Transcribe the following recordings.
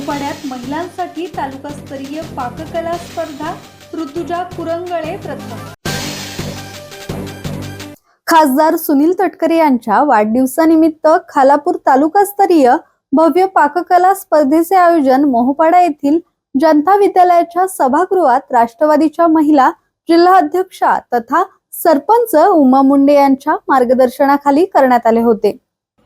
मोहपाड्यात महिलांसाठी तालुकास्तरीय पाककला स्पर्धा ऋतुजा कुरंगळे प्रथम. खासदार सुनील तटकरे यांच्या वाढदिवसानिमित्त खालापूर तालुकास्तरीय भव्य पाककला स्पर्धेचे आयोजन मोहपाडा येथील जनता विद्यालयाच्या सभागृहात राष्ट्रवादीच्या महिला जिल्हा अध्यक्षा तथा सरपंच उमा मुंडे यांच्या मार्गदर्शनाखाली करण्यात आले होते.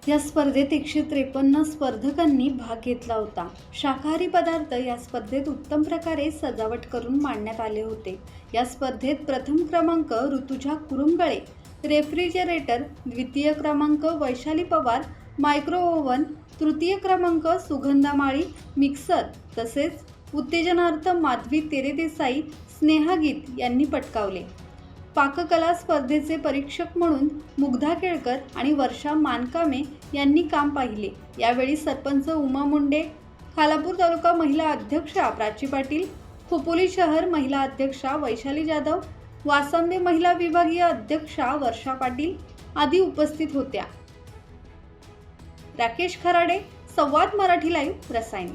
या स्पर्धेत एकशे त्रेपन्न स्पर्धकांनी भाग घेतला होता. शाकाहारी पदार्थ या स्पर्धेत उत्तम प्रकारे सजावट करून मांडण्यात आले होते. या स्पर्धेत प्रथम क्रमांक ऋतुजा कुरुंगळे रेफ्रिजरेटर द्वितीय क्रमांक वैशाली पवार मायक्रो ओव्हन तृतीय क्रमांक सुगंधा माळी मिक्सर तसेच उत्तेजनार्थ माधवी तेरेदेसाई स्नेहागीत यांनी पटकावले. पाककला स्पर्धेचे परीक्षक म्हणून मुग्धा केळकर आणि वर्षा मानकामे यांनी काम पाहिले. यावेळी सरपंच उमा मुंडे खालापूर तालुका महिला अध्यक्षा प्राची पाटील खोपोली शहर महिला अध्यक्षा वैशाली जाधव वासंबे महिला विभागीय अध्यक्षा वर्षा पाटील आदी उपस्थित होत्या. राकेश खराडे संवाद मराठी लाईव्ह रसायन.